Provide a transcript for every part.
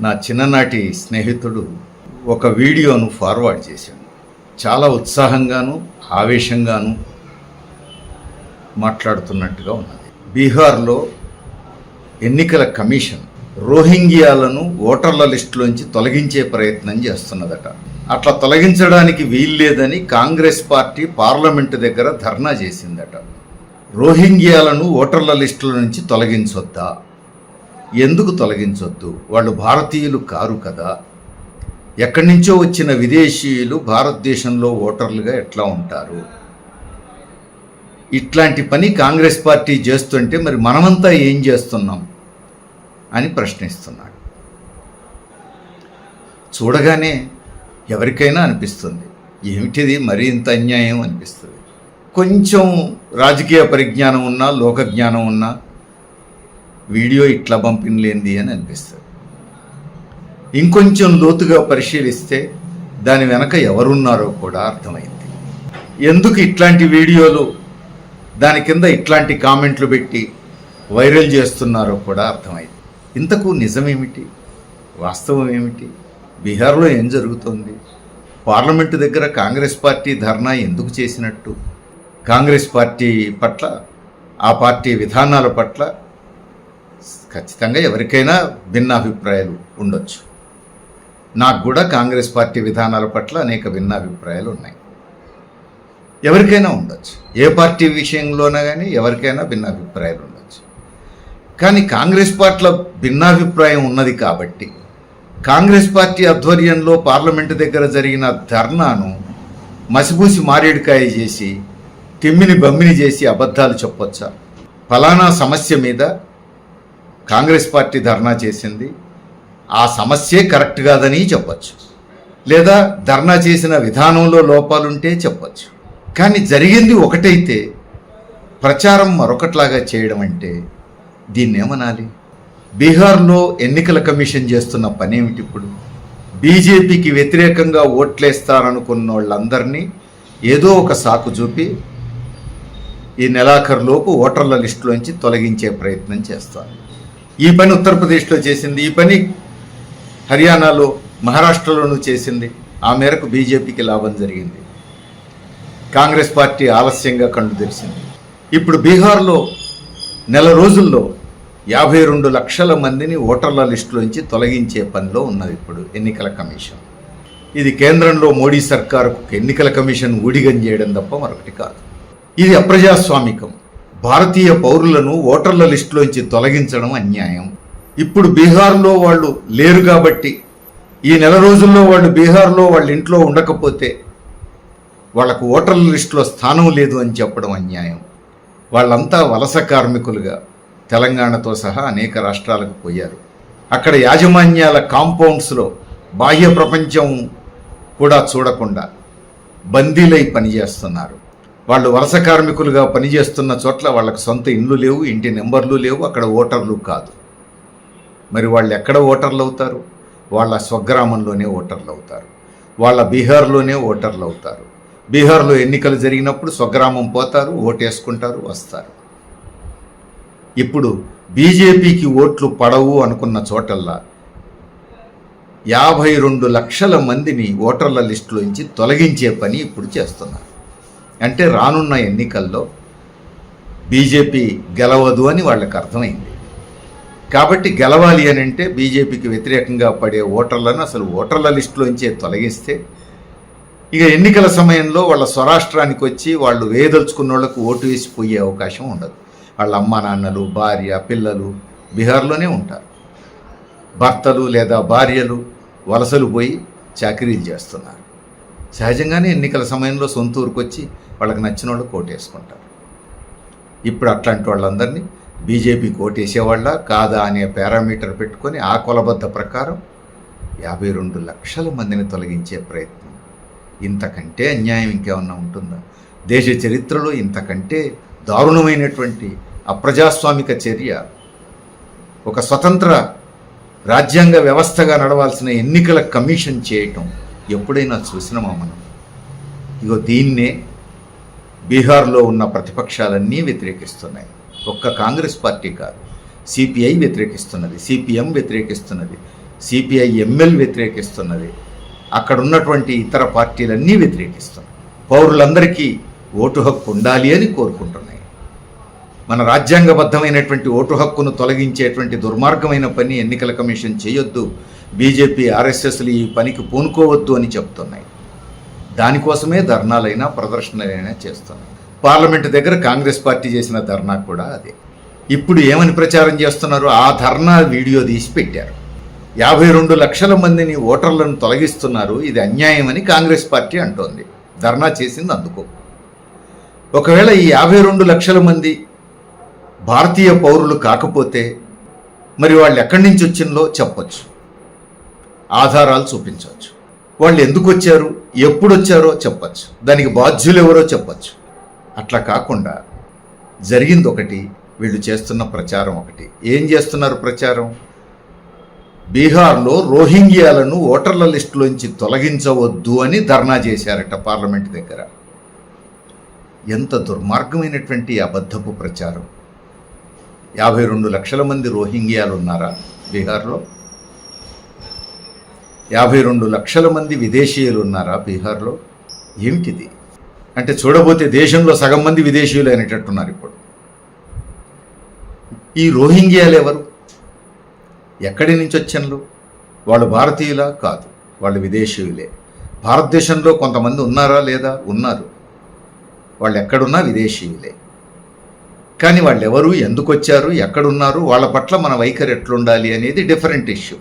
నా చిన్ననాటి స్నేహితుడు ఒక వీడియోను ఫార్వర్డ్ చేశాడు. చాలా ఉత్సాహంగాను ఆవేశంగాను మాట్లాడుతున్నట్టుగా ఉన్నది. బీహార్లో ఎన్నికల కమిషన్ రోహింగ్యాలను ఓటర్ల లిస్టులోంచి తొలగించే ప్రయత్నం చేస్తున్నదట. అట్లా తొలగించడానికి వీల్లేదని కాంగ్రెస్ పార్టీ పార్లమెంటు దగ్గర ధర్నా చేసిందట. రోహింగ్యాలను ఓటర్ల లిస్టుల నుంచి తొలగించొద్దా? ఎందుకు తొలగించొద్దు? వాళ్ళు భారతీయులు కారు కదా. ఎక్కడి నుంచో వచ్చిన విదేశీయులు భారతదేశంలో ఓటర్లుగా ఎట్లా ఉంటారు? ఇట్లాంటి పని కాంగ్రెస్ పార్టీ చేస్తుంటే మరి మనమంతా ఏం చేస్తున్నాం? అని ప్రశ్నిస్తున్నాడు. చూడగానే ఎవరికైనా అనిపిస్తుంది. ఏమిటిది మరీ ఇంత అన్యాయం అనిపిస్తుంది. కొంచెం రాజకీయ పరిజ్ఞానం ఉన్నా లోక జ్ఞానం ఉన్నా వీడియో ఇట్లా పంపినలేంది అని అనిపిస్తుంది. ఇంకొంచెం లోతుగా పరిశీలిస్తే దాని వెనక ఎవరున్నారో కూడా అర్థమైంది. ఎందుకు ఇట్లాంటి వీడియోలు దాని కింద ఇట్లాంటి కామెంట్లు పెట్టి వైరల్ చేస్తున్నారో కూడా అర్థమైంది. ఇంతకు నిజమేమిటి? వాస్తవం ఏమిటి? బీహార్లో ఏం జరుగుతోంది? పార్లమెంటు దగ్గర కాంగ్రెస్ పార్టీ ధర్నా ఎందుకు చేసినట్టు? కాంగ్రెస్ పార్టీ పట్ల ఆ పార్టీ విధానాల పట్ల ఖచ్చితంగా ఎవరికైనా భిన్న అభిప్రాయాలు ఉండొచ్చు. నాకు కూడా కాంగ్రెస్ పార్టీ విధానాల పట్ల అనేక భిన్న అభిప్రాయాలు ఉన్నాయి. ఎవరికైనా ఉండొచ్చు. ఏ పార్టీ విషయంలోనే కానీ ఎవరికైనా భిన్న అభిప్రాయాలు ఉండొచ్చు. కానీ కాంగ్రెస్ పార్టీలో భిన్నాభిప్రాయం ఉన్నది కాబట్టి కాంగ్రెస్ పార్టీ ఆధ్వర్యంలో పార్లమెంటు దగ్గర జరిగిన ధర్నాను మసిబూసి మారేడుకాయ చేసి తిమ్మిని బమ్మిని చేసి అబద్ధాలు చెప్పొచ్చా? ఫలానా సమస్య మీద కాంగ్రెస్ పార్టీ ధర్నా చేసింది. ఆ సమస్యే కరెక్ట్ కాదని చెప్పచ్చు. లేదా ధర్నా చేసిన విధానంలో లోపాలుంటే చెప్పచ్చు. కానీ జరిగింది ఒకటైతే ప్రచారం మరొకట్లాగా చేయడం అంటే దీన్నేమనాలి? బీహార్లో ఎన్నికల కమిషన్ చేస్తున్న పనేమిటి ఇప్పుడు బీజేపీకి వ్యతిరేకంగా ఓట్లేస్తారనుకున్న వాళ్ళందరినీ ఏదో ఒక సాకు చూపి ఈ నెలాఖరులోపు ఓటర్ల లిస్టులోంచి తొలగించే ప్రయత్నం చేస్తారు. ఈ పని ఉత్తరప్రదేశ్లో చేసింది ఈ పని హర్యానాలో మహారాష్ట్రలోనూ చేసింది. ఆ మేరకు బీజేపీకి లాభం జరిగింది. కాంగ్రెస్ పార్టీ ఆలస్యంగా కండు తెరిచింది. ఇప్పుడు బీహార్లో నెల రోజుల్లో యాభై రెండు లక్షల మందిని ఓటర్ల లిస్టులోంచి తొలగించే పనిలో ఉన్నది ఇప్పుడు ఎన్నికల కమిషన్. ఇది కేంద్రంలో మోడీ సర్కారుకు ఎన్నికల కమిషన్ ఊడిగం చేయడం తప్ప మరొకటి కాదు. ఇది అప్రజాస్వామికం. భారతీయ పౌరులను ఓటర్ల లిస్టులోంచి తొలగించడం అన్యాయం. ఇప్పుడు బీహార్లో వాళ్ళు లేరు కాబట్టి ఈ నెల రోజుల్లో వాళ్ళు బీహార్లో వాళ్ళ ఇంట్లో ఉండకపోతే వాళ్ళకు ఓటర్ల లిస్టులో స్థానం లేదు అని చెప్పడం అన్యాయం. వాళ్ళంతా వలస కార్మికులుగా తెలంగాణతో సహా అనేక రాష్ట్రాలకు పోయారు. అక్కడ యాజమాన్యాల కాంపౌండ్స్లో బాహ్య ప్రపంచం కూడా చూడకుండా బందీలై పనిచేస్తున్నారు. వాళ్ళు వలస కార్మికులుగా పనిచేస్తున్న చోట్ల వాళ్ళకి సొంత ఇండ్లు లేవు ఇంటి నెంబర్లు లేవు అక్కడ ఓటర్లు కాదు. మరి వాళ్ళు ఎక్కడ ఓటర్లు అవుతారు? వాళ్ళ స్వగ్రామంలోనే ఓటర్లు అవుతారు. వాళ్ళ బీహార్లోనే ఓటర్లు అవుతారు. బీహార్లో ఎన్నికలు జరిగినప్పుడు స్వగ్రామం పోతారు ఓటేసుకుంటారు వస్తారు. ఇప్పుడు బీజేపీకి ఓట్లు పడవు అనుకున్న చోటల్లా యాభై రెండు లక్షల మందిని ఓటర్ల లిస్టులోంచి తొలగించే పని ఇప్పుడు చేస్తున్నారు. అంటే రానున్న ఎన్నికల్లో బీజేపీ గెలవదు అని వాళ్ళకి అర్థమైంది. కాబట్టి గెలవాలి అని అంటే బీజేపీకి వ్యతిరేకంగా పడే ఓటర్లను అసలు ఓటర్ల లిస్టులోంచే తొలగిస్తే ఇక ఎన్నికల సమయంలో వాళ్ళ స్వరాష్ట్రానికి వచ్చి వాళ్ళు వేయదలుచుకున్న వాళ్ళకు ఓటు వేసి పోయే అవకాశం ఉండదు. వాళ్ళ అమ్మ నాన్నలు భార్య పిల్లలు బీహార్లోనే ఉంటారు. భర్తలు లేదా భార్యలు వలసలు పోయి చాకరీలు చేస్తున్నారు. సహజంగానే ఎన్నికల సమయంలో సొంత ఊరికి వచ్చి వాళ్ళకి నచ్చిన వాళ్ళు కోటేసుకుంటారు. ఇప్పుడు అట్లాంటి వాళ్ళందరినీ బీజేపీ కోటేసేవాళ్ళ కాదా అనే పారామీటర్ పెట్టుకొని ఆ కొలబద్ద ప్రకారం యాభై రెండు లక్షల మందిని తొలగించే ప్రయత్నం. ఇంతకంటే అన్యాయం ఇంకేమన్నా ఉంటుందా? దేశ చరిత్రలో ఇంతకంటే దారుణమైనటువంటి అప్రజాస్వామిక చర్య ఒక స్వతంత్ర రాజ్యాంగ వ్యవస్థగా నడవాల్సిన ఎన్నికల కమిషన్ చేయటం ఎప్పుడైనా చూసినామా మనం? ఇగో దీన్నే బీహార్లో ఉన్న ప్రతిపక్షాలన్నీ వ్యతిరేకిస్తున్నాయి. ఒక్క కాంగ్రెస్ పార్టీ కాదు. సిపిఐ వ్యతిరేకిస్తున్నది సిపిఎం వ్యతిరేకిస్తున్నది సిపిఐ ఎంఎల్ వ్యతిరేకిస్తున్నది. అక్కడ ఉన్నటువంటి ఇతర పార్టీలన్నీ వ్యతిరేకిస్తున్నాయి. పౌరులందరికీ ఓటు హక్కు ఉండాలి అని కోరుకుంటున్నాయి. మన రాజ్యాంగబద్ధమైనటువంటి ఓటు హక్కును తొలగించేటువంటి దుర్మార్గమైన పని ఎన్నికల కమిషన్ చేయొద్దు. బీజేపీ ఆర్ఎస్ఎస్లు ఈ పనికి పూనుకోవద్దు అని చెప్తున్నాయి. దానికోసమే ధర్నాలైనా ప్రదర్శనలైనా చేస్తాను పార్లమెంట్ దగ్గర కాంగ్రెస్ పార్టీ చేసిన ధర్నా కూడా అదే. ఇప్పుడు ఏమని ప్రచారం చేస్తున్నారు? ఆ ధర్నా వీడియో తీసి పెట్టారు. యాభై రెండు లక్షల మందిని ఓటర్లను తొలగిస్తున్నారు. ఇది అన్యాయమని కాంగ్రెస్ పార్టీ అంటోంది. ధర్నా చేసింది అందుకో. ఒకవేళ ఈ యాభై రెండు లక్షల మంది భారతీయ పౌరులు కాకపోతే మరి వాళ్ళు ఎక్కడి నుంచి వచ్చిందో చెప్పచ్చు. ఆధారాలు చూపించవచ్చు. వాళ్ళు ఎందుకు వచ్చారు? ఎప్పుడు వచ్చారో చెప్పచ్చు. దానికి బాధ్యులు ఎవరో చెప్పచ్చు. అట్లా కాకుండా జరిగింది ఒకటి వీళ్ళు చేస్తున్న ప్రచారం ఒకటి. ఏం చేస్తున్నారు ప్రచారం? బీహార్లో రోహింగ్యాలను ఓటర్ల లిస్టులోంచి తొలగించవద్దు అని ధర్నా చేశారట పార్లమెంట్ దగ్గర. ఎంత దుర్మార్గమైనటువంటి అబద్ధపు ప్రచారం. యాభై రెండు లక్షల మంది రోహింగ్యాలు ఉన్నారా బీహార్లో? యాభై రెండు లక్షల మంది విదేశీయులు ఉన్నారా బీహార్లో? ఏమిటిది? అంటే చూడబోతే దేశంలో సగం మంది విదేశీయులు అనేటట్టున్నారు ఇప్పుడు. ఈ రోహింగ్యాలు ఎవరు? ఎక్కడి నుంచి వచ్చినలు? వాళ్ళు భారతీయులా? కాదు. వాళ్ళు విదేశీయులే. భారతదేశంలో కొంతమంది ఉన్నారా లేదా? ఉన్నారు. వాళ్ళు ఎక్కడున్నా విదేశీయులే. కానీ వాళ్ళెవరు? ఎందుకు వచ్చారు ఎక్కడున్నారు? వాళ్ళ పట్ల మన వైఖరి ఎట్లుండాలి అనేది డిఫరెంట్ ఇష్యూ.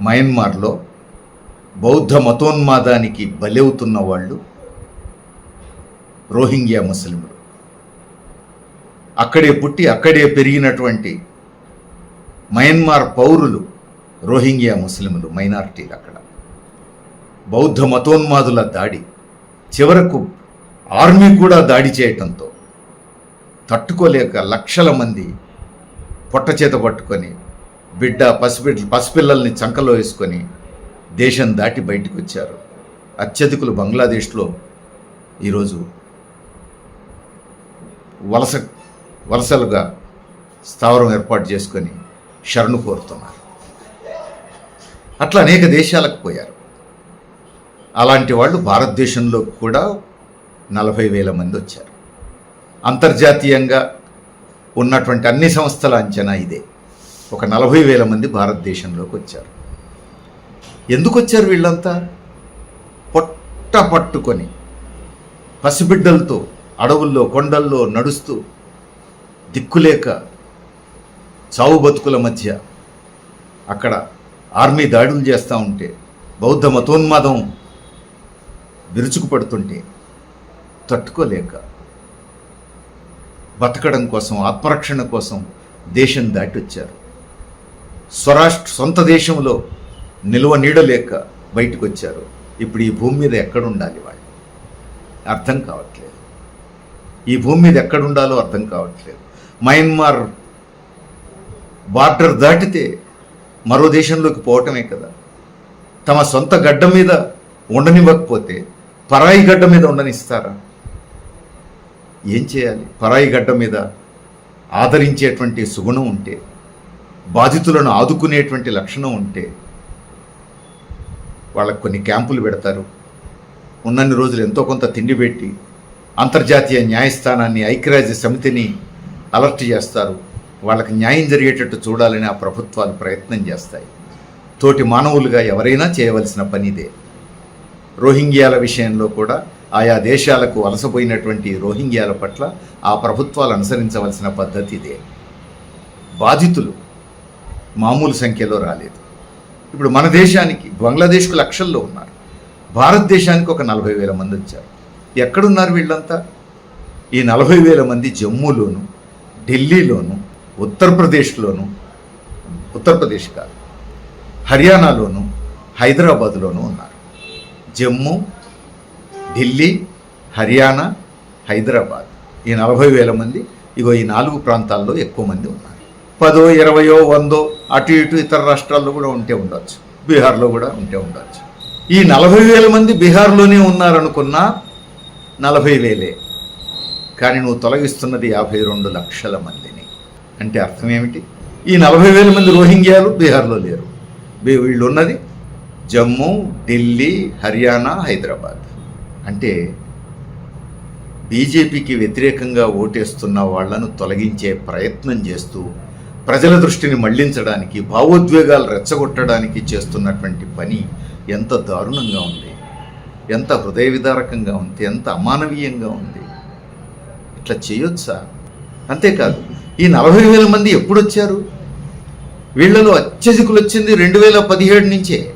మయన్మార్లో బౌద్ధ మతోన్మాదానికి బలవుతున్న వాళ్ళు రోహింగ్యా ముస్లింలు. అక్కడే పుట్టి అక్కడే పెరిగినటువంటి మయన్మార్ పౌరులు రోహింగ్యా ముస్లింలు మైనారిటీలు అక్కడ. బౌద్ధ మతోన్మాదుల దాడి చివరకు ఆర్మీ కూడా దాడి చేయటంతో తట్టుకోలేక లక్షల మంది పొట్టచేత పట్టుకొని బిడ్డ పసిబిడ్డ పసిపిల్లల్ని చంకలో వేసుకొని దేశం దాటి బయటకు వచ్చారు. అత్యధికులు బంగ్లాదేశ్లో ఈరోజు వలస వలసలుగా స్థావరం ఏర్పాటు చేసుకొని శరణు కోరుతున్నారు. అట్లా అనేక దేశాలకు పోయారు. అలాంటి వాళ్ళు భారతదేశంలో కూడా నలభై వేల మంది వచ్చారు. అంతర్జాతీయంగా ఉన్నటువంటి అన్ని సంస్థల అంచనా ఇదే. ఒక నలభై వేల మంది భారతదేశంలోకి వచ్చారు. ఎందుకు వచ్చారు వీళ్ళంతా? పొట్ట పట్టుకొని పసిబిడ్డలతో అడవుల్లో కొండల్లో నడుస్తూ దిక్కులేక చావు బతుకుల మధ్య అక్కడ ఆర్మీ దాడులు చేస్తూ ఉంటే బౌద్ధ మతోన్మాదం విరుచుకుపడుతుంటే తట్టుకోలేక బతకడం కోసం ఆత్మరక్షణ కోసం దేశం దాటి వచ్చారు. స్వరాష్ట్ర సొంత దేశంలో నిల్వ నీడలేక బయటకు వచ్చారు ఇప్పుడు ఈ భూమి మీద ఎక్కడుండాలి వాళ్ళు? అర్థం కావట్లేదు. ఈ భూమి మీద ఎక్కడుండాలో అర్థం కావట్లేదు. మయన్మార్ బార్డర్ దాటితే మరో దేశంలోకి పోవటమే కదా. తమ సొంత గడ్డ మీద ఉండనివ్వకపోతే పరాయి గడ్డ మీద ఉండనిస్తారా? ఏం చేయాలి? పరాయి గడ్డ మీద ఆదరించేటువంటి సుగుణం ఉంటే బాధితులను ఆదుకునేటువంటి లక్షణం ఉంటే వాళ్ళకు కొన్ని క్యాంపులు పెడతారు. ఉన్నన్ని రోజులు ఎంతో కొంత తిండి పెట్టి అంతర్జాతీయ న్యాయస్థానాన్ని ఐక్యరాజ్య సమితిని అలర్ట్ చేస్తారు. వాళ్ళకి న్యాయం జరిగేటట్టు చూడాలని ఆ ప్రభుత్వాలు ప్రయత్నం చేస్తాయి. తోటి మానవులుగా ఎవరైనా చేయవలసిన పనిదే రోహింగ్యాల విషయంలో కూడా ఆయా దేశాలకు వలసపోయినటువంటి రోహింగ్యాల పట్ల ఆ ప్రభుత్వాలు అనుసరించవలసిన పద్ధతి ఇదే. బాధితులు మామూలు సంఖ్యలో రాలేదు. ఇప్పుడు మన దేశానికి బంగ్లాదేశ్కు లక్షల్లో ఉన్నారు. భారతదేశానికి ఒక నలభై వేల మంది వచ్చారు. ఎక్కడున్నారు వీళ్ళంతా? ఈ నలభై వేల మంది జమ్మూలోను ఢిల్లీలోను ఉత్తరప్రదేశ్లోను ఉత్తరప్రదేశ్ కాదు హర్యానాలోను హైదరాబాద్లోనూ ఉన్నారు. జమ్మూ ఢిల్లీ హర్యానా హైదరాబాద్. ఈ నలభై వేల మంది ఇగో ఈ నాలుగు ప్రాంతాల్లో ఎక్కువ మంది ఉన్నారు. పదో ఇరవయో వందో అటు ఇటు ఇతర రాష్ట్రాల్లో కూడా ఉంటే ఉండొచ్చు. బీహార్లో కూడా ఉంటే ఉండొచ్చు. ఈ నలభై వేల మంది బీహార్లోనే ఉన్నారనుకున్నా నలభై వేలే. కానీ నువ్వు తొలగిస్తున్నది యాభై రెండు లక్షల మందిని. అంటే అర్థం ఏమిటి? ఈ నలభై వేల మంది రోహింగ్యాలు బీహార్లో లేరు. వీళ్ళు ఉన్నది జమ్మూ ఢిల్లీ హర్యానా హైదరాబాద్. అంటే బీజేపీకి వ్యతిరేకంగా ఓటేస్తున్న వాళ్ళను తొలగించే ప్రయత్నం చేస్తూ ప్రజల దృష్టిని మళ్ళించడానికి భావోద్వేగాలు రెచ్చగొట్టడానికి చేస్తున్నటువంటి పని ఎంత దారుణంగా ఉంది. ఎంత హృదయ విదారకంగా ఉంది. ఎంత అమానవీయంగా ఉంది. ఇట్లా చేయొచ్చా? అంతేకాదు ఈ నలభై వేల మంది ఎప్పుడు వచ్చారు వీళ్ళలో అత్యధికులు వచ్చింది రెండు వేల పదిహేడు నుంచే.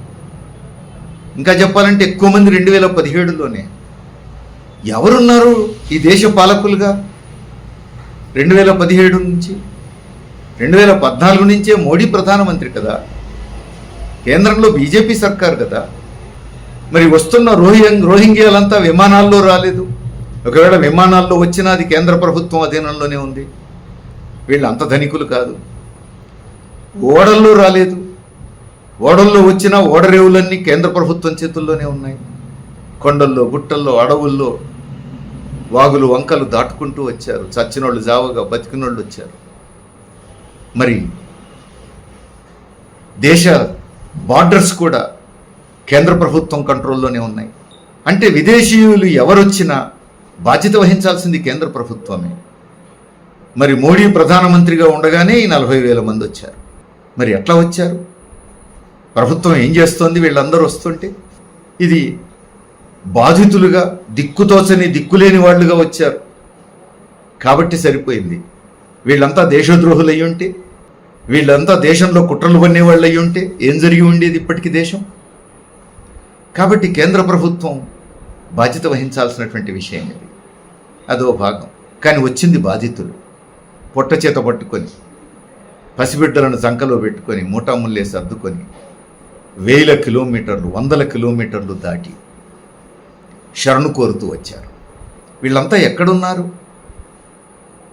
ఇంకా చెప్పాలంటే ఎక్కువ మంది రెండు వేల పదిహేడులోనే. ఎవరున్నారు ఈ దేశ పాలకులుగా? రెండు వేల పదిహేడు నుంచి? రెండు వేల పద్నాలుగు నుంచే మోడీ ప్రధానమంత్రి కదా. కేంద్రంలో బీజేపీ సర్కార్ కదా. మరి వస్తున్న రోహింగ్ రోహింగ్యాలంతా విమానాల్లో రాలేదు. ఒకవేళ విమానాల్లో వచ్చినా అది కేంద్ర ప్రభుత్వం అధీనంలోనే ఉంది. వీళ్ళు అంత ధనికులు కాదు. ఓడల్లో రాలేదు. ఓడల్లో వచ్చిన ఓడరేవులన్నీ కేంద్ర ప్రభుత్వం చేతుల్లోనే ఉన్నాయి. కొండల్లో గుట్టల్లో అడవుల్లో వాగులు వంకలు దాటుకుంటూ వచ్చారు. చచ్చినోళ్ళు జావగా బతికినోళ్ళు వచ్చారు. మరి దేశ బార్డర్స్ కూడా కేంద్ర ప్రభుత్వం కంట్రోల్లోనే ఉన్నాయి. అంటే విదేశీయులు ఎవరొచ్చినా బాధ్యత వహించాల్సింది కేంద్ర ప్రభుత్వమే. మరి మోడీ ప్రధానమంత్రిగా ఉండగానే ఈ నలభై వేల మంది వచ్చారు. మరి ఎట్లా వచ్చారు? ప్రభుత్వం ఏం చేస్తోంది వీళ్ళందరూ వస్తుంటే? ఇది బాధితులుగా దిక్కుతోచని దిక్కులేని వాళ్ళుగా వచ్చారు. కాబట్టి సరిపోయింది. వీళ్ళంతా దేశద్రోహులు అయ్యి ఉంటే వీళ్ళంతా దేశంలో కుట్రలు పన్నేవాళ్ళు అయ్యి ఉంటే ఏం జరిగి ఉండేది ఇప్పటికీ దేశం? కాబట్టి కేంద్ర ప్రభుత్వం బాధ్యత వహించాల్సినటువంటి విషయం ఇది. అదో భాగం. కానీ వచ్చింది బాధితులు. పొట్ట చేత పట్టుకొని పసిబిడ్డలను సంకలో పెట్టుకొని మూటాముల్లే సర్దుకొని వేల కిలోమీటర్లు వందల కిలోమీటర్లు దాటి శరణు కోరుతూ వచ్చారు. వీళ్ళంతా ఎక్కడున్నారు?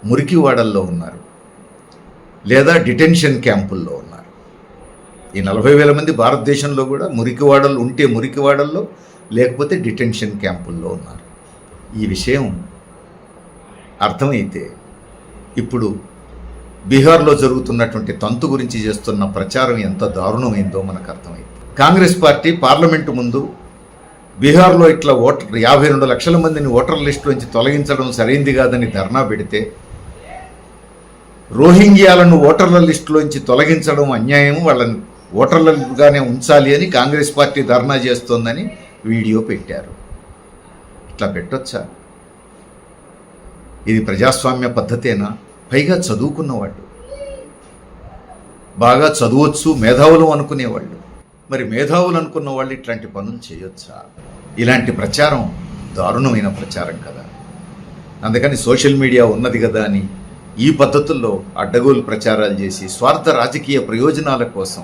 మురికివాడల్లో ఉన్నారు. లేదా డిటెన్షన్ క్యాంపుల్లో ఉన్నారు. ఈ నలభై వేల మంది భారతదేశంలో కూడా మురికివాడలు ఉంటే మురికివాడల్లో లేకపోతే డిటెన్షన్ క్యాంపుల్లో ఉన్నారు. ఈ విషయం అర్థమైతే ఇప్పుడు బీహార్లో జరుగుతున్నటువంటి తంతు గురించి చేస్తున్న ప్రచారం ఎంత దారుణమైందో మనకు అర్థమైంది. కాంగ్రెస్ పార్టీ పార్లమెంటు ముందు బీహార్లో ఇట్లా ఓటర్ యాభై రెండు లక్షల మందిని ఓటర్ లిస్టులోంచి తొలగించడం సరైంది కాదని ధర్నా పెడితే రోహింగ్యాలను ఓటర్ల లిస్టులోంచి తొలగించడం అన్యాయం వాళ్ళని ఓటర్లుగానే ఉంచాలి అని కాంగ్రెస్ పార్టీ ధర్నా చేస్తోందని వీడియో పెట్టారు. ఇట్లా పెట్టొచ్చా? ఇది ప్రజాస్వామ్య పద్ధతేనా? పైగా చదువుకున్నవాళ్ళు. బాగా చదవచ్చు మేధావులు అనుకునేవాళ్ళు. మరి మేధావులు అనుకున్న వాళ్ళు ఇట్లాంటి పనులు చేయొచ్చా? ఇలాంటి ప్రచారం దారుణమైన ప్రచారం కదా. అందుకని సోషల్ మీడియా ఉన్నది కదా అని ఈ పద్ధతుల్లో అడ్డగోలు ప్రచారాలు చేసి స్వార్థ రాజకీయ ప్రయోజనాల కోసం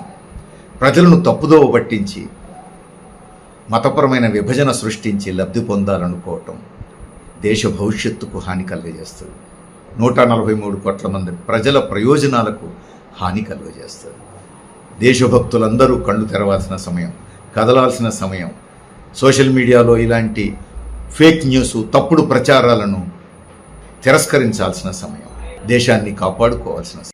ప్రజలను తప్పుదోవ పట్టించి మతపరమైన విభజన సృష్టించి లబ్ధి పొందాలనుకోవటం దేశ భవిష్యత్తుకు హాని కలుగజేస్తుంది. నూట నలభై మూడు కోట్ల మంది ప్రజల ప్రయోజనాలకు హాని కలుగజేస్తుంది. దేశభక్తులందరూ కళ్ళు తెరవాల్సిన సమయం కదలాల్సిన సమయం. సోషల్ మీడియాలో ఇలాంటి ఫేక్ న్యూస్ తప్పుడు ప్రచారాలను తిరస్కరించాల్సిన సమయం. దేశాన్ని కాపాడుకోవాల్సిన